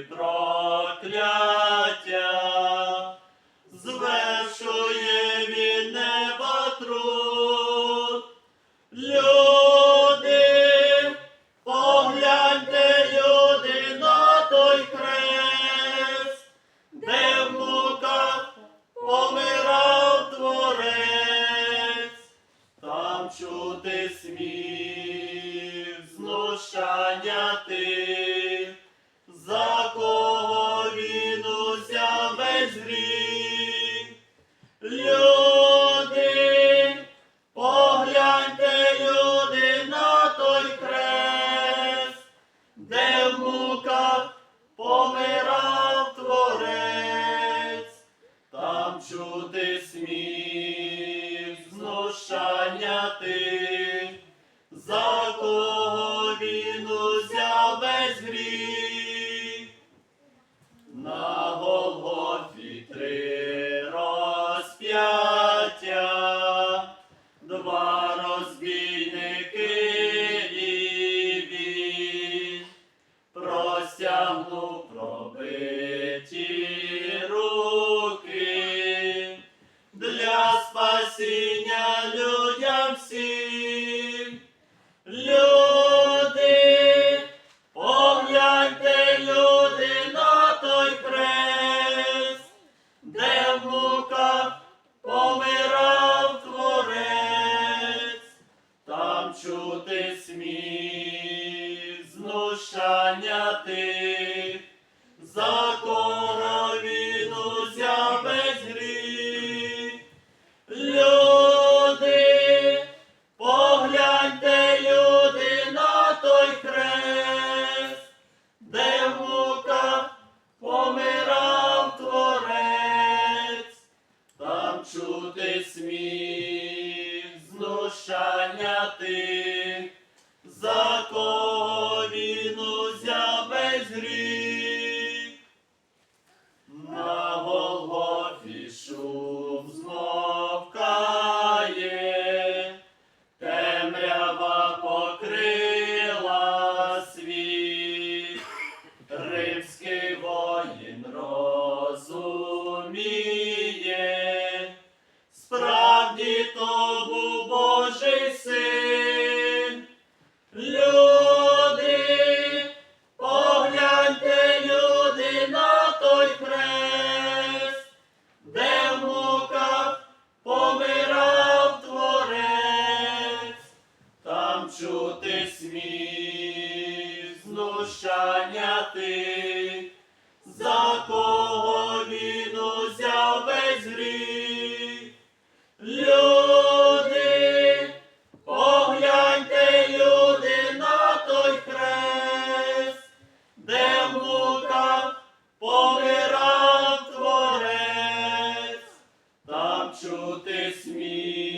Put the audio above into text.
і прокляття, звершує від неба труд. Люди, погляньте, люди на той хрест, де в муках помирав творець, там чути сміх, знущання ти. Чути сміх, знущання тих, за кого він узяв весь гріх. На Голгофі три розп'яття, два розбійники і він простягнув пробиті руки спасіння людям всім. Люди, погляньте, люди, на той хрест, де в муках помирав творець, там чути сміх, знущання тих, знущання тих, знущання тих, за кого він узяв весь гріх. Люди, погляньте, люди, на той хрест, де в муках помирав творець, там чути сміх,